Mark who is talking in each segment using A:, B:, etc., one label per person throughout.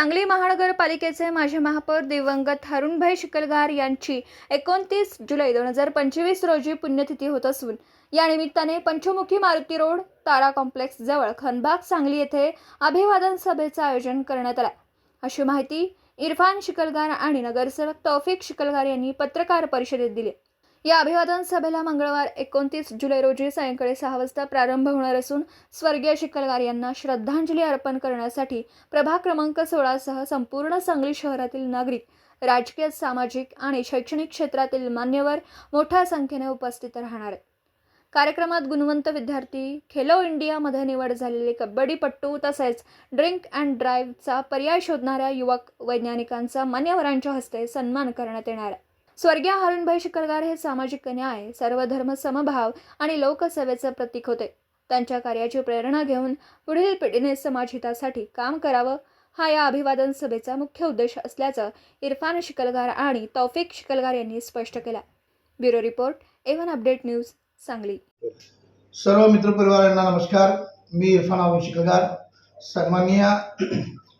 A: सांगली महानगरपालिकेचे माजी महापौर दिवंगत हरुणभाई शिकलगार यांची एकोणतीस जुलै दोन हजार पंचवीस रोजी पुण्यतिथी होत असून या निमित्ताने पंचमुखी मारुती रोड तारा कॉम्प्लेक्स जवळ खनबाग सांगली येथे अभिवादन सभेचं आयोजन करण्यात आलं. अशी माहिती इरफान शिकलगार आणि नगरसेवक तौफिक शिकलगार यांनी पत्रकार परिषदेत दिली. या अभिवादन सभेला मंगळवार एकोणतीस जुलै रोजी सायंकाळी सहा वाजता प्रारंभ होणार असून स्वर्गीय शिकलगार यांना श्रद्धांजली अर्पण करण्यासाठी प्रभाग क्रमांक सोळासह संपूर्ण सांगली शहरातील नागरिक राजकीय सामाजिक आणि शैक्षणिक क्षेत्रातील मान्यवर मोठ्या संख्येने उपस्थित राहणार आहेत. कार्यक्रमात गुणवंत विद्यार्थी खेलो इंडियामध्ये निवड झालेले कबड्डीपट्टू तसेच ड्रिंक अँड ड्राईव्हचा पर्याय शोधणाऱ्या युवक वैज्ञानिकांचा मान्यवरांच्या हस्ते सन्मान करण्यात येणार आहे. स्वर्गीय हरणभाई शिकलगार हे सामाजिक न्याय सर्वधर्म समभाव आणि लोकसेवेचं प्रतीक होते. त्यांच्या कार्याची प्रेरणा घेऊन पुढील पिढीने समाजहितासाठी काम करावं हा या अभिवादन सभेचा मुख्य उद्देश असल्याचं इरफान शिकलगार आणि तौफिक शिकलगार यांनी स्पष्ट केला. ब्युरो रिपोर्ट एव्हन अपडेट न्यूज सांगली.
B: सर्व मित्रपरिवारांना नमस्कार. मी इरफान आबू शिकलगार सन्माननीय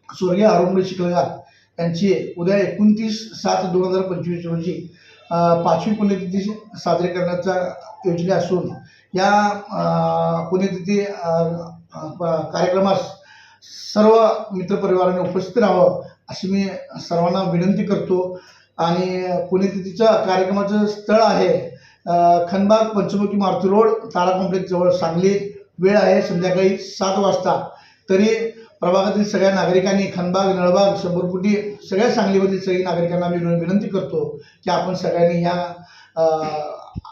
B: स्वर्गीय अरुणभाई शिकलगार यांची उद्या एकोणतीस सात दोन हजार पंचवीस रोजी पाचवी पुण्यतिथी साजरी करण्याचा योजना असून या पुण्यतिथी प- कार्यक्रमास सर्व मित्रपरिवाराने उपस्थित राहावं अशी मी सर्वांना विनंती करतो. आणि पुण्यतिथीचं कार्यक्रमाचं स्थळ आहे खनबाग पंचमुखी मारुती रोड तारा कॉम्प्लेक्सजवळ सांगली. वेळ आहे संध्याकाळी सात वाजता. तरी प्रभागातील सगळ्या नागरिकांनी खनबाग नळबाग शंभरपुटी सगळ्या सांगलीमधील सगळी नागरिकांना मी विन- विनंती करतो की आपण सगळ्यांनी या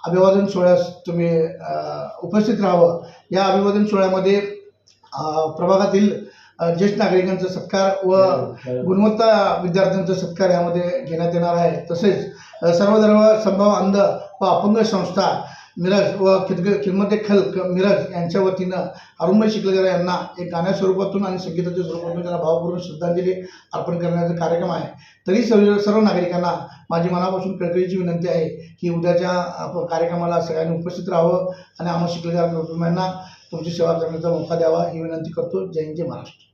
B: अभिवादन सोहळ्यास तुम्ही उपस्थित राहावं. या अभिवादन सोहळ्यामध्ये प्रभागातील ज्येष्ठ नागरिकांचा सत्कार व गुणवत्ता विद्यार्थ्यांचा सत्कार यामध्ये घेण्यात येणार आहे. तसेच अ, सर्वधर्म संभव अंध व अपंग संस्था मिरज व खिदग खिदमते खल क- मिरज यांच्या वतीनं अरुणभाई शिकलेकर यांना एक गाण्या स्वरूपातून आणि संगीताच्या स्वरूपातून त्यांना भावपूर्ण श्रद्धांजली अर्पण करण्याचा कार्यक्रम आहे. तरी सर्व सर्व नागरिकांना माझी मनापासून कळकळीची विनंती आहे की उद्याच्या कार्यक्रमाला सगळ्यांनी उपस्थित राहावं आणि आम्हा शिकलेकर कुटुंबियांना तुमची सेवा करण्याचा मौका द्यावा ही विनंती करतो. जय हिंद जय महाराष्ट्र.